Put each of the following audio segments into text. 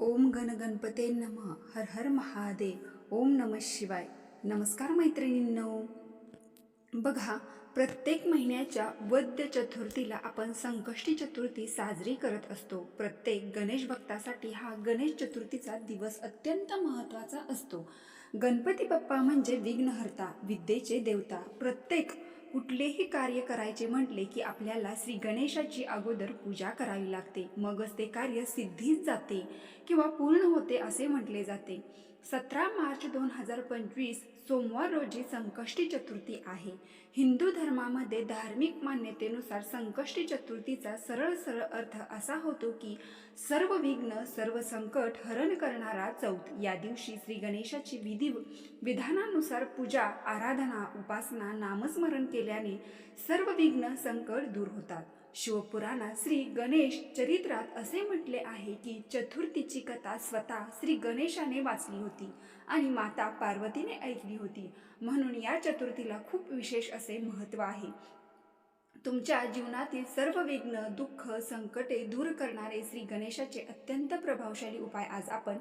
ओम गण गणपते नम. हर हर महादेव. ओम नम शिवाय. नमस्कार मैत्रिणींनो. बघा प्रत्येक महिन्याच्या वद्य चतुर्थीला आपण संकष्टी चतुर्थी साजरी करत असतो. प्रत्येक गणेश भक्तासाठी हा गणेश चतुर्थीचा दिवस अत्यंत महत्त्वाचा असतो. गणपती बाप्पा म्हणजे विघ्नहर्ता विद्येचे देवता. प्रत्येक कुठलेही कार्य करायचे म्हटले की आपल्याला श्री गणेशाची अगोदर पूजा करावी लागते. मगच ते कार्य सिद्धीच जाते किंवा पूर्ण होते असे म्हटले जाते. सतरा मार्च दोन हजार पंचवीस सोमवार रोजी संकष्टी चतुर्थी आहे. हिंदू धर्मामध्ये धार्मिक मान्यतेनुसार संकष्टी चतुर्थीचा सरळ सरळ अर्थ असा होतो की सर्व विघ्न सर्व संकट हरण करणारा चौथ. या दिवशी श्री गणेशाची विधी विधानानुसार पूजा आराधना उपासना नामस्मरण केल्याने सर्व विघ्न संकट दूर होतात. शिवपुराणात श्री गणेश चरित्रात असे म्हटले आहे की चतुर्थीची कथा स्वतः श्री गणेशाने वाचली होती आणि माता पार्वतीने ऐकली होती. म्हणून या चतुर्थीला खूप विशेष असे महत्त्व आहे. तुमच्या जीवनातील सर्व विघ्न दुःख संकटे दूर करणारे श्री गणेशाचे अत्यंत प्रभावशाली उपाय आज आपण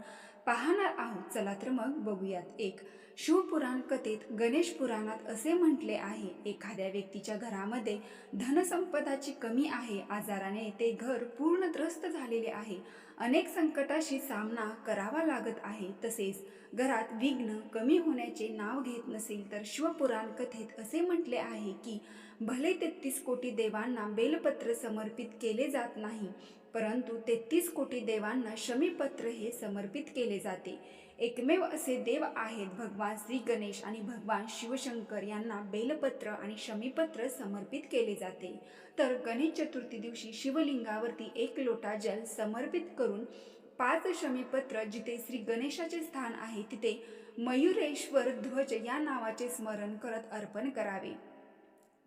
पाहणार आहोत. चला तर मग बघूयात. एक शिवपुराण कथेत गणेश पुराणात असे म्हटले आहे एखाद्या व्यक्तीच्या घरामध्ये धनसंपदाची कमी आहे आजाराने ते घर पूर्ण त्रस्त झालेले आहे. अनेक संकटाशी सामना करावा लागत आहे. तसेच घरात विघ्न कमी होण्याचे नाव घेत नसेल तर शिवपुराण कथेत असे म्हटले आहे की भले तेहतीस कोटी देवांना बेलपत्र समर्पित केले जात नाही परंतु तेहतीस कोटी देवांना शमीपत्र हे समर्पित केले जाते. एकमेव असे देव आहेत भगवान श्री गणेश आणि भगवान शिवशंकर यांना बेलपत्र आणि शमीपत्र समर्पित केले जाते. तर गणेश चतुर्थी दिवशी शिवलिंगावरती एक लोटा जल समर्पित करून पाच शमीपत्र जिथे श्री गणेशाचे स्थान आहे तिथे मयुरेश्वर ध्वज या नावाचे स्मरण करत अर्पण करावे.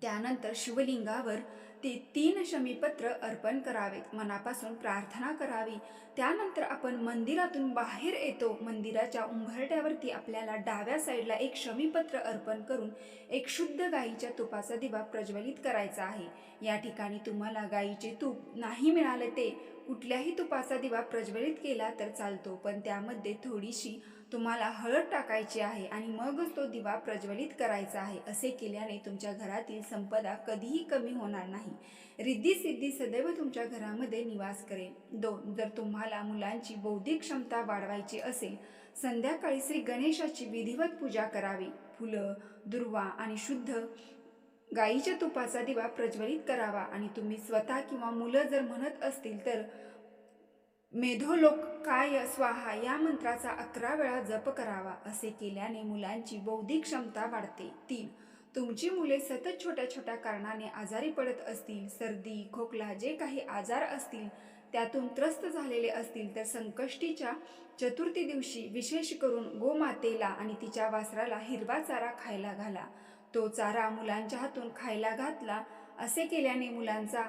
त्यानंतर शिवलिंगावर ते तीन शमीपत्र अर्पण करावेत मनापासून प्रार्थना करावी. त्यानंतर आपण मंदिरातून बाहेर येतो. मंदिराच्या उंबरट्यावरती आपल्याला डाव्या साईडला एक शमीपत्र अर्पण करून एक शुद्ध गाईच्या तुपाचा दिवा प्रज्वलित करायचा आहे. या ठिकाणी तुम्हाला गाईचे तूप नाही मिळाले ते. कुठल्याही तुपाचा दिवा प्रज्वलित केला तर चालतो पण त्यामध्ये थोडीशी तुम्हाला हळद टाकायची आहे आणि मगच तो दिवा प्रज्वलित करायचा आहे असे केल्याने तुमच्या घरातील संपदा कधीही कमी होणार नाही. रिद्धी सिद्धी सदैव तुमच्या घरामध्ये निवास करेल. दोन जर तुम्हाला मुलांची बौद्धिक क्षमता वाढवायची असेल संध्याकाळी श्री गणेशाची विधिवत पूजा करावी. फुलं दुर्वा आणि शुद्ध गाईच्या तुपाचा दिवा प्रज्वलित करावा आणि तुम्ही स्वतः किंवा मुलं जर म्हणत असतील तर मेधोलोक काय स्वाहा या मंत्राचा अकरा वेळा जप करावा असे केल्याने मुलांची बौद्धिक क्षमता वाढते. तीन तुमची मुले सतत छोट्या छोट्या कारणाने आजारी पडत असतील सर्दी खोकला जे काही आजार असतील त्यातून त्रस्त झालेले असतील तर संकष्टीच्या चतुर्थी दिवशी विशेष करून गोमातेला आणि तिच्या वासराला हिरवा चारा खायला घाला. तो चारा मुलांच्या हातून खायला घातला असे केल्याने मुलांचा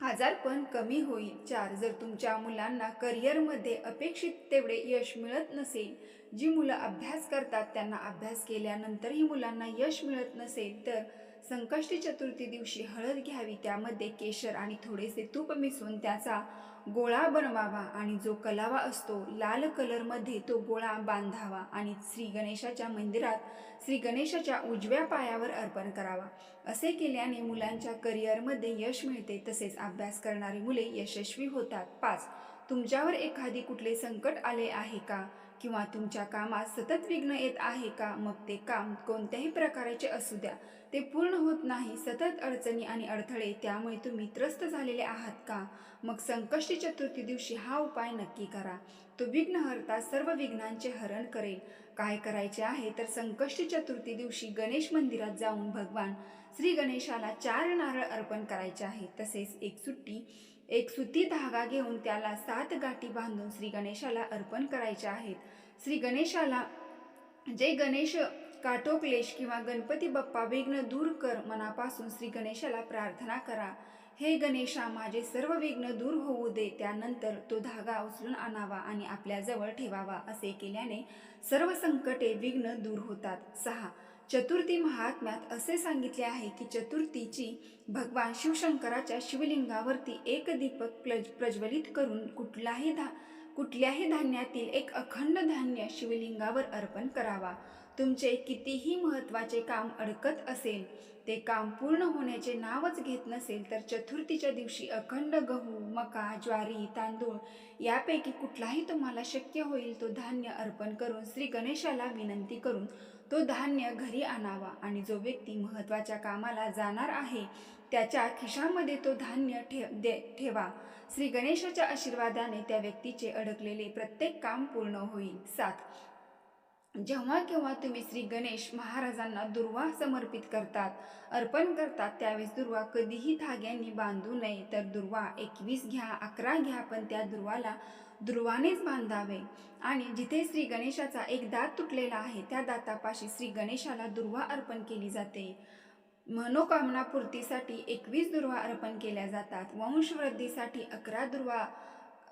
आजारपण कमी होईल. चार जर तुमच्या मुलांना करिअरमध्ये अपेक्षित तेवढे यश मिळत नसेल जी मुलं अभ्यास करतात त्यांना अभ्यास केल्यानंतरही मुलांना यश मिळत नसेल तर संकष्टी चतुर्थी दिवशी हळद घ्यावी. त्यामध्ये केशर आणि थोडेसे तूप मिसळून त्याचा गोळा बनवावा आणि जो कलावा असतो लाल कलरमध्ये तो गोळा बांधावा आणि श्री गणेशाच्या मंदिरात श्री गणेशाच्या उजव्या पायावर अर्पण करावा. असे केल्याने मुलांच्या करिअरमध्ये यश मिळते. तसेच अभ्यास करणारी मुले यशस्वी होतात. पाच. तुमच्यावर एखादी कुठले संकट आले आहे का? किंवा तुमच्या कामात सतत विघ्न येत आहे का? मग ते काम कोणत्याही प्रकाराचे असू द्या. ते पूर्ण होत नाही सतत अडचणी आणि अडथळे त्यामुळे तुम्ही त्रस्त झालेले आहात का? मग संकष्टी चतुर्थी दिवशी हा उपाय नक्की करा. तो विघ्नहर्ता सर्व विघ्नांचे हरण करेल. काय करायचे आहे तर संकष्टी चतुर्थी दिवशी गणेश मंदिरात जाऊन भगवान श्री गणेशाला चार नारळ अर्पण करायचे आहे. तसेच एक सुट्टी एक सुती धागा घेऊन त्याला सात गाठी बांधून श्री गणेशाला अर्पण करायच्या आहेत. श्री गणेशाला जे गणेश काटोक्लेश किंवा गणपती बाप्पा विघ्न दूर कर मनापासून श्री गणेशाला प्रार्थना करा. हे गणेशा माझे सर्व विघ्न दूर होऊ दे त्यानंतर तो धागा उचलून आणावा आणि आपल्याजवळ ठेवावा असे केल्याने सर्व संकटे विघ्न दूर होतात. सहा. चतुर्थी महात्म्यात असे सांगितले आहे की चतुर्थीची भगवान शिवशंकराच्या शिवलिंगावरती एक दीपक प्लज प्रज्वलित करून कुठलाही धा कुठल्याही धान्यातील एक अखंड धान्य शिवलिंगावर अर्पण करावा. तुमचे कितीही महत्त्वाचे काम अडकत असेल ते काम पूर्ण होण्याचे नावच घेत नसेल तर चतुर्थीच्या दिवशी अखंड गहू मका ज्वारी तांदूळ यापैकी कुठलाही तुम्हाला शक्य होईल तो धान्य अर्पण करून श्री गणेशाला विनंती करून तो धान्य घरी आणावा आणि जो व्यक्ती महत्त्वाच्या कामाला जाणार आहे त्याच्या खिशामध्ये तो धान्य ठे दे ठेवा. श्री गणेशाच्या आशीर्वादाने त्या व्यक्तीचे अडकलेले प्रत्येक काम पूर्ण होईल. सात. जेव्हा केव्हा तुम्ही श्री गणेश महाराजांना दुर्वा समर्पित करतात अर्पण करतात त्यावेळेस दुर्वा कधीही धाग्यांनी बांधू नये. तर दुर्वा एकवीस घ्या अकरा घ्या पण त्या दुर्वाला दुर्वानेच बांधावे. आणि जिथे श्री गणेशाचा एक दात तुटलेला आहे त्या दातापाशी श्री गणेशाला दुर्वा अर्पण केली जाते. मनोकामना पूर्तीसाठी एकवीस दुर्वा अर्पण केल्या जातात. वंशवृद्धीसाठी अकरा दुर्वा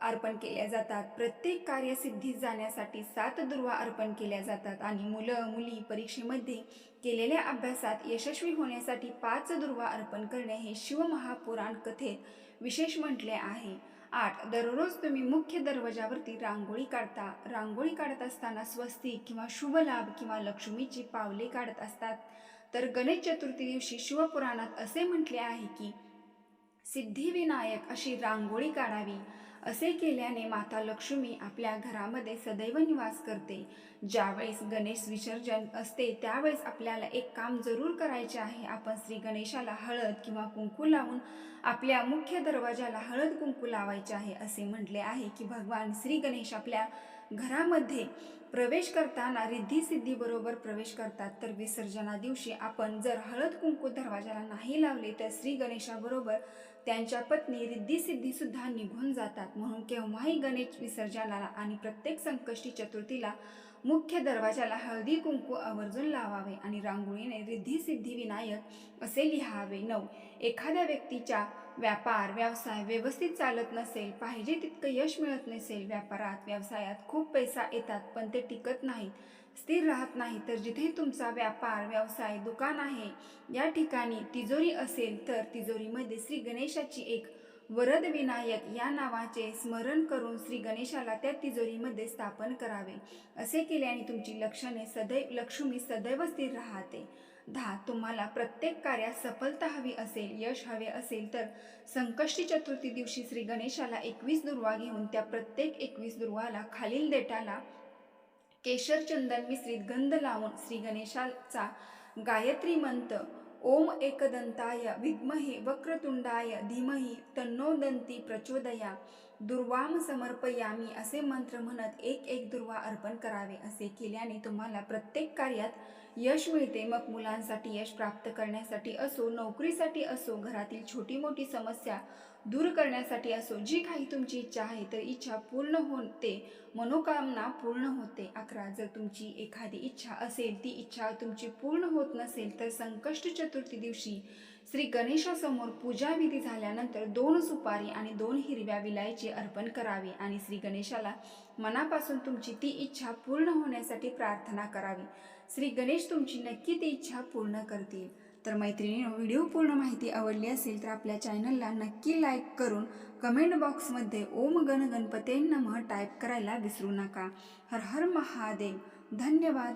अर्पण केल्या जातात. प्रत्येक कार्यसिद्धीत जाण्यासाठी सात दुर्वा अर्पण केल्या जातात आणि मुलं मुली परीक्षेमध्ये केलेल्या अभ्यासात यशस्वी होण्यासाठी पाच दुर्वा अर्पण करणे हे शिवमहापुराण कथेत विशेष म्हटले आहे. आठ दररोज तुम्ही मुख्य दरवाजावरती रांगोळी काढता. रांगोळी काढत असताना स्वस्तिक किंवा शुभ लाभ किंवा लक्ष्मीची पावले काढत असतात. तर गणेश चतुर्थी दिवशी शिवपुराणात असे म्हटले आहे की सिद्धिविनायक अशी रांगोळी काढावी. असे केल्याने माता लक्ष्मी आपल्या घरामध्ये सदैव निवास करते. ज्यावेळेस गणेश विसर्जन असते त्यावेळेस आपल्याला एक काम जरूर करायचे आहे. आपण श्री गणेशाला हळद किंवा कुंकू लावून आपल्या मुख्य दरवाजाला हळद कुंकू लावायचे आहे असे म्हटले आहे की भगवान श्री गणेश आपल्या घरामध्ये प्रवेश करताना रिद्धी सिद्धीबरोबर प्रवेश करतात. तर विसर्जना दिवशी आपण जर हळद कुंकू दरवाजाला नाही लावले तर श्री गणेशाबरोबर त्यांच्या पत्नी रिद्धी सिद्धी सुद्धा निघून जातात. म्हणून केव्हाही गणेश विसर्जनाला आणि प्रत्येक संकष्टी चतुर्थीला मुख्य दरवाजाला हळदी कुंकू आवर्जून लावावे आणि रांगोळीने रिद्धी सिद्धी विनायक असे लिहावे. नऊ. एखाद्या व्यक्तीच्या व्यापार व्यवसाय व्यवस्थित चालत नसेल पाहिजे तितकं यश मिळत नसेल व्यापारात व्यवसायात खूप पैसा येतात पण ते टिकत नाहीत. स्थिर राहत नाही तर जिथे तुमचा व्यापार व्यवसाय दुकान आहे या ठिकाणी तिजोरी असेल तर तिजोरीमध्ये श्री गणेशाची एक वरद विनायक या नावाचे स्मरण करून श्री गणेशाला त्या तिजोरीमध्ये स्थापन करावे. असे केल्याने तुमची लक्षणे सदैव लक्ष्मी सदैव स्थिर राहते. दहा तुम्हाला प्रत्येक कार्यात सफलता हवी असेल यश हवे असेल तर संकष्टी चतुर्थी दिवशी श्री गणेशाला एकवीस दुर्वा घेऊन त्या प्रत्येक एकवीस दुर्वाला खालील देटाला केशर चंदन मिश्रित गंध लावून श्री गणेशाचा गायत्री मंत ओम एकदंताय विद्महे वक्रतुंडाय धीमहि तन्नो दंती प्रचोदया दुर्वाम समर्पयामी असे मंत्र म्हणत एक एक दुर्वा अर्पण करावे असे केल्याने तुम्हाला प्रत्येक कार्यात यश मिळते. मग मुलांसाठी यश प्राप्त करण्यासाठी असो नोकरीसाठी असो घरातील छोटी मोठी समस्या दूर करण्यासाठी असो. जी काही तुमची इच्छा आहे तर इच्छा पूर्ण होते मनोकामना पूर्ण होते. अकरा जर तुमची एखादी इच्छा असेल ती इच्छा तुमची पूर्ण होत नसेल तर संकष्ट चतुर्थी दिवशी श्री गणेशासमोर पूजाविधी झाल्यानंतर दोन सुपारी आणि दोन हिरव्या विलायची अर्पण करावे आणि श्री गणेशाला मनापासून तुमची ती इच्छा पूर्ण होण्यासाठी प्रार्थना करावी. श्री गणेश तुमची नक्की ती इच्छा पूर्ण करतील. तर मैत्रिणीनं व्हिडिओ पूर्ण माहिती आवडली असेल तर आपल्या चॅनलला नक्की लाईक करून कमेंट बॉक्समध्ये ओम गण गणपते नमः टाईप करायला विसरू नका. हर हर महादेव. धन्यवाद.